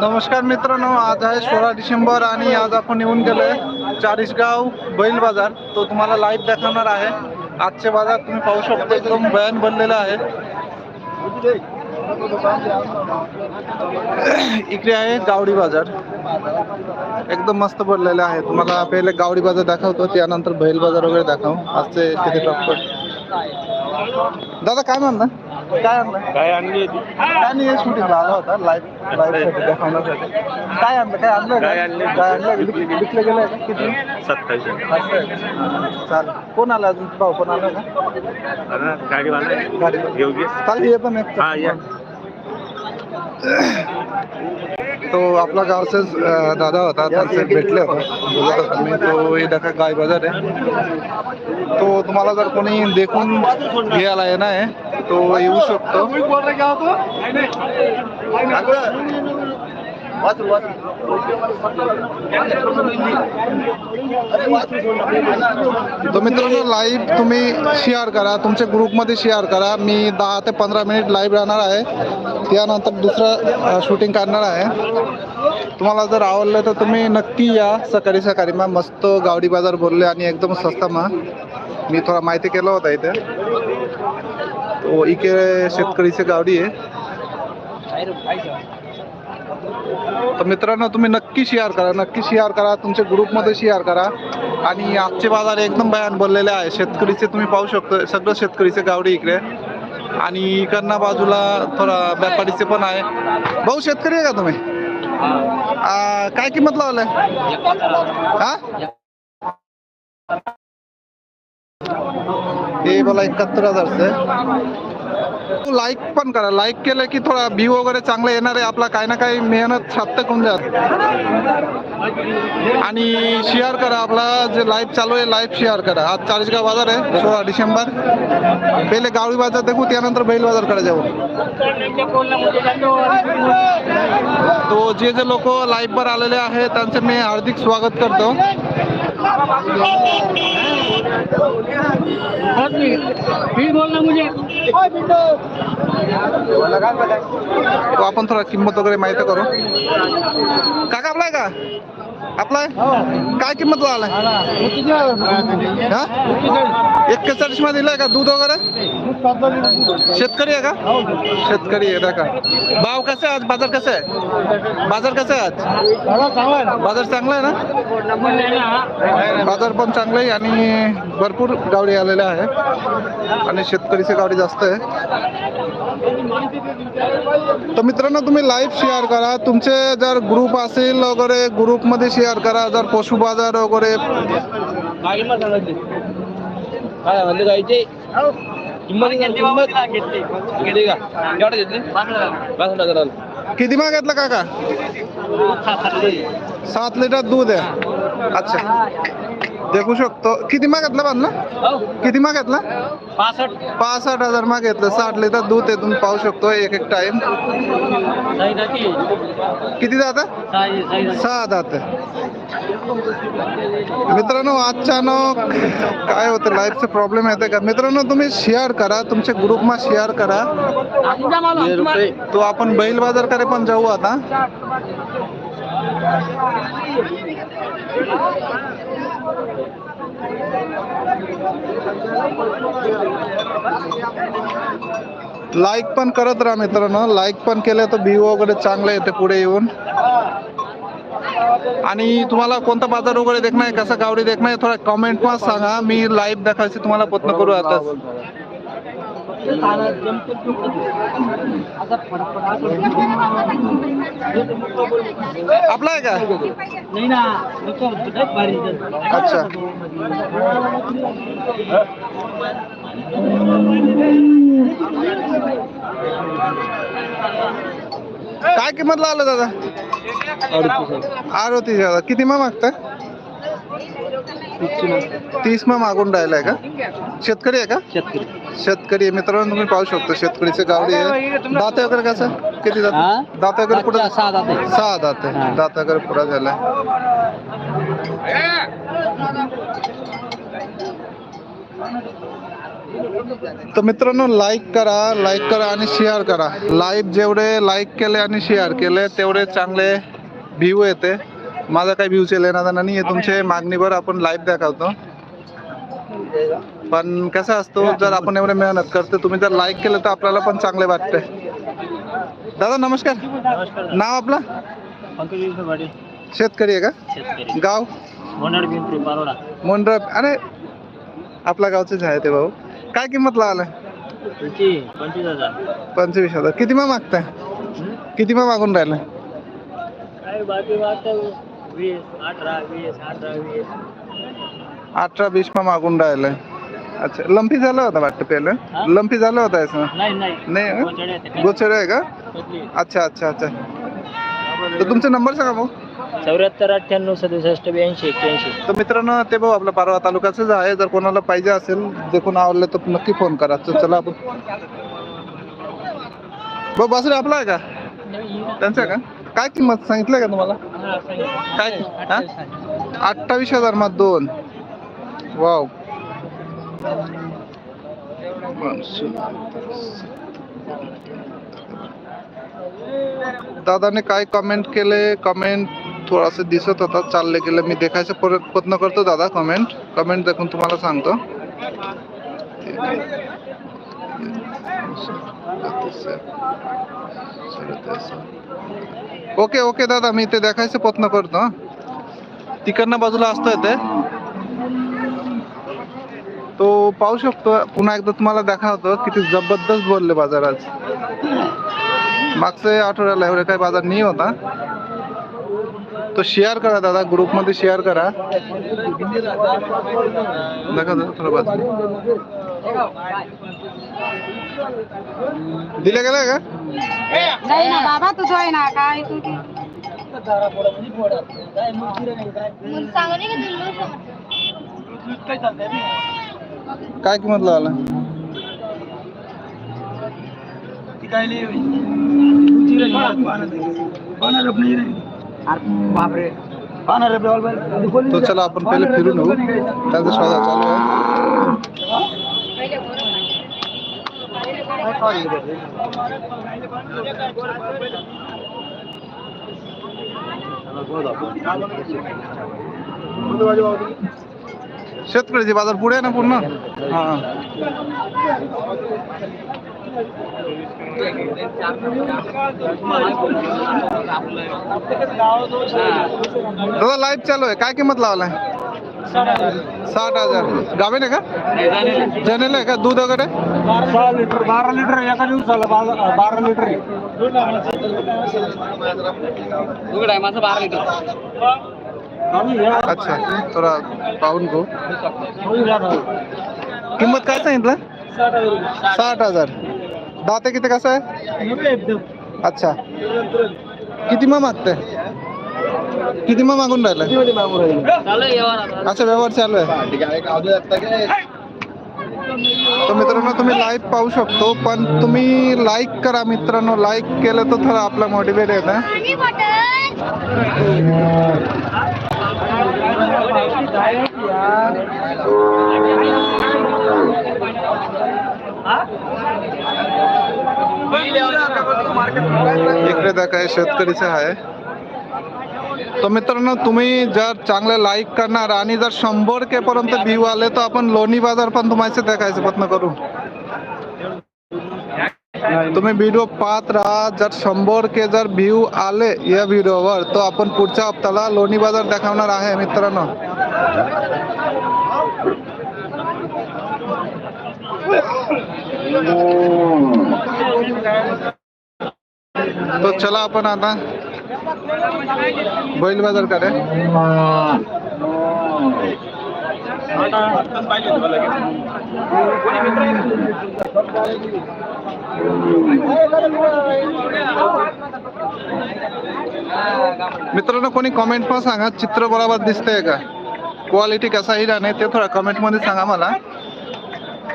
नमस्कार मित्रांनो आज आहे सोळा डिसेंबर आणि आज आपण येऊन गेलोय चाळीसगाव बैल बाजार. तो तुम्हाला लाईव्ह दाखवणार आहे. आजचे बाजार तुम्ही पाहू शकता एकदम बयान बनलेलं आहे. इकडे आहे गावडी बाजार. एकदम मस्त भरलेले आहे. तुम्हाला पहिले गावडी बाजार दाखवतो त्यानंतर बैल बाजार वगैरे दाखव. आजचे किती टप्पट दादा काय म्हणता काय आणलं? काय आणली काय नाही शूटिंग आला होता लाईव्ह लाईव्हसाठी दाखवण्यासाठी. काय आणलं? काय आणलं? काय आणलं? काय आणलं? विक- विकलं गेलं का? किती? सत्तावीस? चालेल. कोण आला अजून? भाऊ कोण आला का गाडी गाडी योगी चालेल ये पण एक. तो आपला गावचाच दादा होता त्यांचे भेटले होते. मी तो हे दाखा गाय बाजार आहे. तो तुम्हाला जर कोणी देखून घ्यायला येणार आहे तो येऊ शकतो. तो मित्रांनो लाईव्ह तुम्ही शेअर करा तुमच्या ग्रुपमध्ये शेअर करा. मी दहा ते पंधरा मिनिट लाईव्ह राहणार आहे. त्यानंतर दुसरं शूटिंग करणार आहे. तुम्हाला जर आवडलं तर तुम्ही नक्की या. सकाळी सकाळी मग मस्त गावडी बाजार बोलले आणि एकदम स्वस्त मग. मी थोडा माहिती केलं होता इथे. तो इकडे शेतकरीचे गावडी आहे. तर मित्रांनो तुम्ही नक्की शेअर करा नक्की शेअर करा तुमच्या ग्रुपमध्ये शेअर करा. आणि आजचे बाजार एकदम भयान बनलेले आहे. शेतकरीचे तुम्ही पाहू शकतो सगळं शेतकरीचे गावडी इकडे. आणि इकडनं बाजूला थोडा व्यापारीचे पण आहे. भाऊ शेतकरी आहे का तुम्ही? आ, काय किंमत लावलंय? हा? हे मला एकाहत्तर हजारचं. लाईक पण करा. लाईक केलं की थोडा व्ह्यू वगैरे चांगला येणार आहे. आपला काही ना काही मेहनत सार्थक होऊन जात आणि शेअर करा आपला. जे लाईव्ह चालू आहे लाईव्ह शेअर करा. आज चाळीसगाव बाजार आहे सोळा डिसेंबर. पहिले गावळी बाजार देखू त्यानंतर बैल बाजारकडे जाऊ. तो जे जे लोक लाईव्हवर आलेले आहे त्यांचं मी हार्दिक स्वागत करतो. तो आपण थोडा किंमत वगैरे माहिती करू. काका आपलाय का? आपलाय काय किंमत हा? एक्केचाळीसमध्ये दिलाय का दूध वगैरे? शेतकरी आहे का? शेतकरी आहे ना का भाव कसे आहे आज? बाजार कसे आहे? बाजार कसे आहे आज? बाजार चांगला आहे ना. बाजार पण चांगला आहे आणि भरपूर गावडी आलेल्या आहे. आणि शेतकरीचे गाडी जास्त आहे. तर मित्रांनो तुम्ही लाईव्ह शेअर करा. तुमचे जर ग्रुप असेल वगैरे ग्रुपमध्ये शेअर करा. जर पशु बाजार वगैरे किती माग घेतला किती मागितलं काका? सात लिटर दूध आहे. अच्छा. देखू शकतो. किती मागितलं बांधलं किती मागितलं? पासष्ट. पासष्ट हजार मागितलं. साठ लिटर दूध आहे तुम्ही पाहू शकतो. एक एक टाइम किती जात सहा जात मित्रांनो अचानक काय होतं? लाईफचा प्रॉब्लेम येते का? मित्रांनो तुम्ही शेअर करा. तुमच्या ग्रुपमा शेअर करा. तो आपण बैल बाजारकडे पण जाऊ आता. लाईक पण करत राहा मित्रांनो. लाईक पण केलं तर व्ह्यू वगैरे चांगलं येते पुढे येऊन. आणि तुम्हाला कोणता बाजार वगैरे देखणं आहे कसा गावडी देखणं आहे थोडा कमेंट पण सांगा. मी लाईव्ह दाखवायची तुम्हाला प्रयत्न करू आता. आपला का अच्छा। काय किंमत लावलं दादा? अडतीस हज़ार. किती मग मागताय? तीस मग मागून राहिलाय का? शेतकरी आहे का? शेतकरी. मित्रांनो तुम्ही पाहू शकता शेतकरीचे गावडी आहे दात वगैरे कसं? किती हा? दात दात वगैरे पुढे सहा दात आहे. सहा दात आहे. दात वगैरे पुढे झालाय. तर मित्रांनो लाईक करा लाईक करा आणि शेअर करा. लाईव्ह जेवढे लाईक केले आणि शेअर केले तेवढे चांगले व्ह्यू येते. माझा काही व्ह्यूचे लेणार नाही आहे तुमचे मागणीवर आपण लाईव्ह दाखवतो पण कसं असतो जर आपण एवढे मेहनत करतो तुम्ही जर लाईक केलं तर आपल्याला पण चांगले वाटते. दादा नमस्कार. नाव आपलं? शेतकरी आहे का? गाव? मुंड्र अरे आपल्या गावचेच आहे ते भाऊ. काय किंमत त्याची पंचवीस हजार. किती मग मागताय? किती मग मागून राहिलं वीस अठरा वीस अठरा वीस. अठरा वीस मग मागून राहिलंय. अच्छा लंपी झालं होतं वाटतं? पहिलं लंपी झालं होतं याचं नाही नाही? गोचडे आहे का? अच्छा अच्छा अच्छा. तर तुमचा नंबर सांगा भाऊ चौऱ्याहत्तर अठ्ठ्याण्णव सदुसष्ट ब्याऐंशी एक्क्याऐंशी. तर मित्रांनो ते भाऊ आपल्या पारवा तालुक्याचंच आहे जर कोणाला पाहिजे असेल कोण आवडलं तर नक्की फोन करा. तर चला आपण. भाऊ बासरे आपला आहे का? त्यांचं का? काय किंमत सांगितलं का तुम्हाला? काय? अठ्ठावीस हजार मग दोन. वाव. दादाने काय कमेंट केले? कमेंट थोडासा दिसत होता चालले गेलं. मी देखायचा प्रयत्न करतो दादा कमेंट कमेंट देखून तुम्हाला सांगतो. ओके ओके दादा मी ते देखायचा प्रयत्न करतो हं. तिकडनं बाजूला असतोय ते तो पाहू शकतो पुन्हा एकदा तुम्हाला दाखवतो किती जबरदस्त बोलले बाजारात मागच्या आठवड्याला एवढे काही बाजार नाही होता तो शेअर करा दादा. ग्रुपमध्ये शेअर करा. दाखवा दादा थोडं बाजू दिले गेलं का? नाही ना बाबा तुझं आहे ना काय तू ते- काय किंमत लावला? तो चला आपण पहिले फिरून येऊ त्यांचा शोधा चालू आहे शेतकऱ्याचे बाजार पुढे आहे ना पूर्ण हा दादा लाईव्ह चालू आहे. काय किंमत लावलाय? साठ हजार. गावे नाही का? जनेल आहे का? दूध वगैरे? सहा लिटर बारा लिटर एका दिवसाला बारा बारा लिटर आहे. माझं बारा लिटर. अच्छा थोडा पाहून घेऊ. किंमत काय सांगितलं? साठ हजार. दाते किती कसं आहे? अच्छा. किती मग मागते किती मग मागून राहिलं? अच्छा व्यवहार चालू आहे. तर मित्रांनो तुम्ही लाईव्ह पाहू शकतो पण तुम्ही लाईक करा मित्रांनो. लाईक केलं तर थोडं आपला मोटिवेट येतं. इकडे दाखव शेतकरीचं आहे. तर मित्रांनो तुम्ही जर चांगले लाईक करणार आणि जर शंभर के पर्यंत व्ह्यू आले तर आपण लोणी बाजार पण तुम्हाला दाखायचं प्रयत्न करू. तुम्ही व्हिडिओ पाहत राहा. जर शंभर के जर व्ह्यू आले या व्हिडिओवर तर आपण पुढच्या हप्त्याला लोणी बाजार दाखवणार आहे मित्रांनो. हो. तो चला आपण आता. बैल बाजार करे मित्रांनो कोणी कमेंट पण सांगा. चित्र बरोबर दिसतंय का? क्वालिटी कसा येईल नाही ते थोडा कमेंटमध्ये सांगा मला.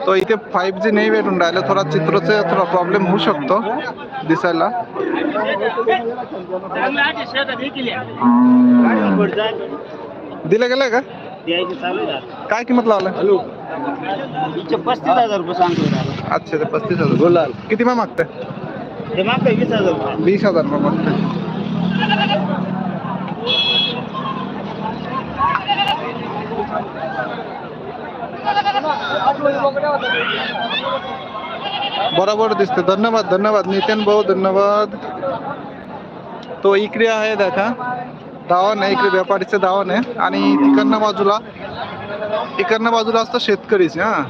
तो इथे फाईव्ह जी नाही भेटून राहिलं थोडा चित्रचा थोडा प्रॉब्लेम होऊ शकतो दिसायला दिलं गेलंय का काय किंमत लावलं हिचे पस्तीस हजार रुपये सांगतो दादा. अच्छा ते पस्तीस हजार गुलाल किती मग मागताय ते मागताय वीस हजार रुपये वीस हजार मग मागताय बरोबर दिसते धन्यवाद धन्यवाद. नितीन भाऊ धन्यवाद. तो इकडे आहे देखा. दावण आहे इकडे व्यापारीचं दावण आहे. आणि तिकडनं बाजूला इकडनं बाजूला असतं शेतकरीचे हा.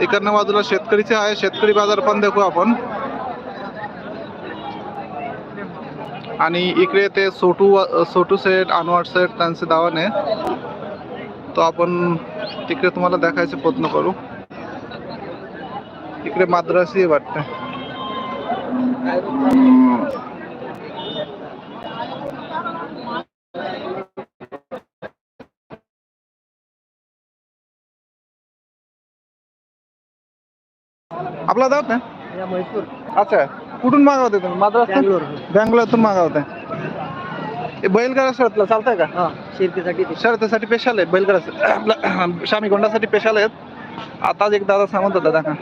इकडनं बाजूला शेतकरीचे आहे शेतकरी बाजार पण देखू आपण. आणि इकडे ते सोटू सोटू सेट अनवाड सेट त्यांचे दावण आहे. तो आपण तिकडे तुम्हाला दाखवायचा प्रयत्न करू. इकडे माद्रासी वाटतं. आपला दावत ना म्हैसूर. अच्छा. कुठून मागवते तुम्ही? माद्रास? बँगलोर बँगलोरतून मागवते हे बैलगाडा शर्टला चालतंय का? हा शेतीसाठी ते. शर्यतीसाठी स्पेशल आहे बैलगाडा आपलं शामी गोंडासाठी स्पेशल आहेत. आताच एक दादा सांगत होता दादा.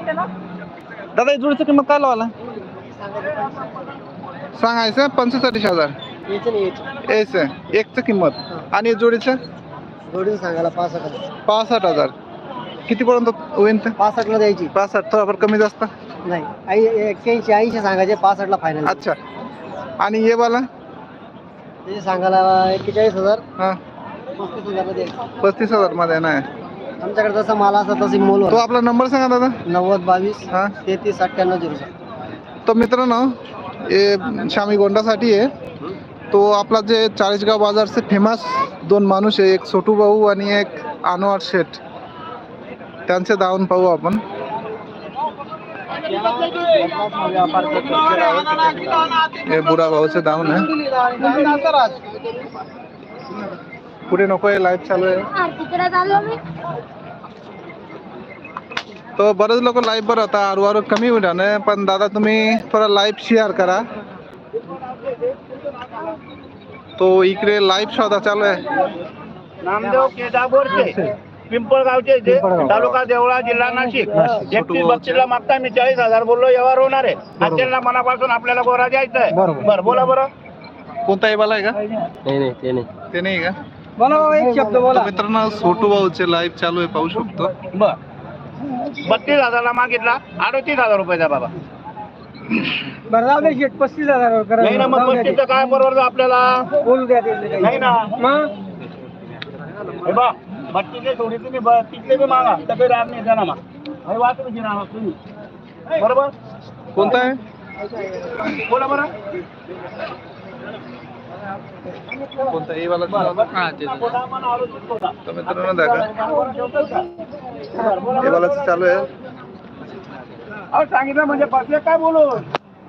दादा या जोडीची किंमत काय लावाला सांगायचं पंचेचाळीस हजार. याचं नाही यायचं एकचं किंमत. आणि जोडीचं? जोडून सांगायला पासष्ट हजार. पासष्ट हजार. कितीपर्यंत होईल ते? पासष्टला द्यायची. पासष्ट थोडाफार कमी जास्त? नाही आई एक्क्याऐंशी ऐंशी सांगायचे पासष्टला फायनल अच्छा. आणि ये वाला? सांगायला एक्केचाळीस हजार. हा. पस्तीस हजारला द्यायचं पस्तीस हजारमध्ये नाही आमच्याकडे जसं माल असं तशी मोल तो आपला नंबर सांगा दादा. नव्वद बावीस हा. तेहतीस अठ्ठ्याण्णव झिरो सात. तो मित्रांनो हे शामी गोंडासाठी आहे. तो आपला जे चाळीसगाव बाजारचे फेमस दोन माणूस आहे. एक छोटू भाऊ आणि एक अनवर शेठ. त्यांचे धावून पाहू आपण. हे बुडा भाऊचे धावून आहे पुढे नको आहे लाईव्ह चालू आहे तिकडे चाललो मी तो बरेच लोक लाईव्ह वर होता आरू आरू कमी होईल ना पण दादा तुम्ही थोडा लाईव्ह शेअर करा तो इकडे लाईव्ह शोधा चालू आहे नामदेव केदापूरचे पिंपळगावचे ते तालुका देवळा जिल्हा नाशिक एकतीस बत्तीसला मागता मी चाळीस हजार बोललो व्यवहार होणार आहे. आजच्या मनापासून आपल्याला गोरा द्यायचा आहे बरं बोला बरं. कोणता आहे का? नाही नाही ते नाही. ते नाही का? बोला बाबा एक शब्द तर मित्रांनो छोटू भाऊचे लाईव्ह चालू आहे पाहू शकतो. बर. बत्तीस हजारला मागितला अडतीस हजार रुपयाचा बाबा. बरं जाऊ दे शेट पस्तीस हजार नाही ना मग पस्तीसचं काय परवडतं आपल्याला? बोलू द्या नाही ना. हे बा बत्तीसचे थोडी तुम्ही ब- तिथले बी मागा. तब्येत राहत नाही त्यांना मा हे वाचून घेणार आहात तुम्ही. बरोबर? कोणता आहे? बोला बरं. कोणता? एबाला तर मित्रांनो दाखवा. एबालाच चालू आहे. अहो सांगितलं म्हणजे पस्तीस काय बोलू?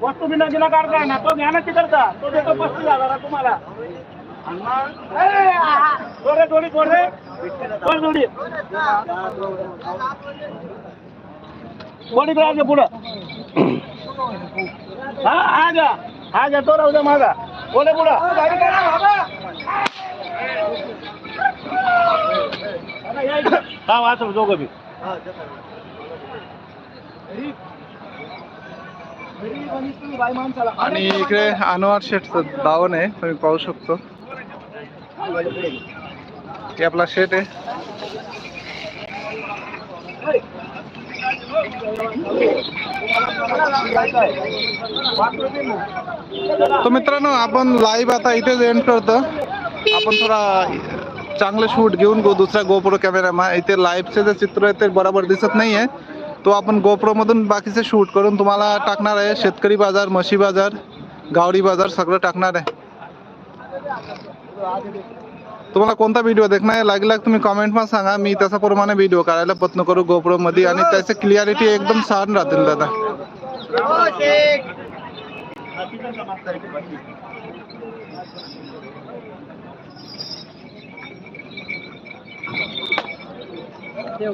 वस्तू बिना दिला काढताय ना तो ज्ञानाची करता तो देतो पस्तीस हजार तुम्हाला. मग. थोडे थोडी थोडे थोडी थोडी थोडी पुढं. हा हा घ्या हा घ्या तो राहू द्या माझा बोले पुढं. हा वाचव दोघं बी. आणि इकडे अनवर शेटचं दावण आहे तुम्ही पाहू शकतो. ते आपला शेट आहे. तो मित्रांनो आपण लाईव्ह आता इथेच एंड करतो. आपण थोडा चांगलं शूट घेऊन गो दुसरा गोप्रो कॅमेरा इथे लाईव्हचे जे चित्र आहे ते बरोबर दिसत नाही आहे तो आपण गोप्रो मधून बाकीचे शूट करून तुम्हाला टाकणार आहे. शेतकरी बाजार म्हशी बाजार गावडी बाजार सगळं टाकणार आहे. तुम्हाला कोणता व्हिडिओ देखणार लागला तुम्ही कॉमेंटमध्ये सांगा. मी त्याच्याप्रमाणे व्हिडिओ करायला प्रयत्न करू गोप्रो मध्ये आणि त्याची क्लिअरिटी एकदम छान राहतील दादा. देव.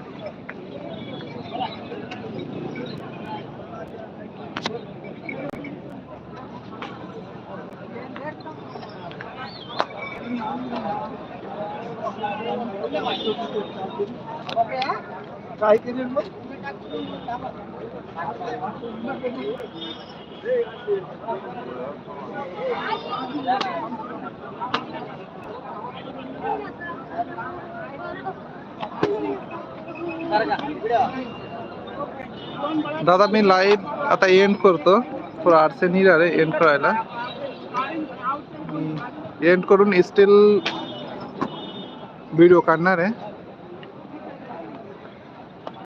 दादा मी लाईव्ह आता एंड करतो थोडं अडचण येईल रे एंड करायला एंड करून स्टील व्हिडिओ काढणार आहे.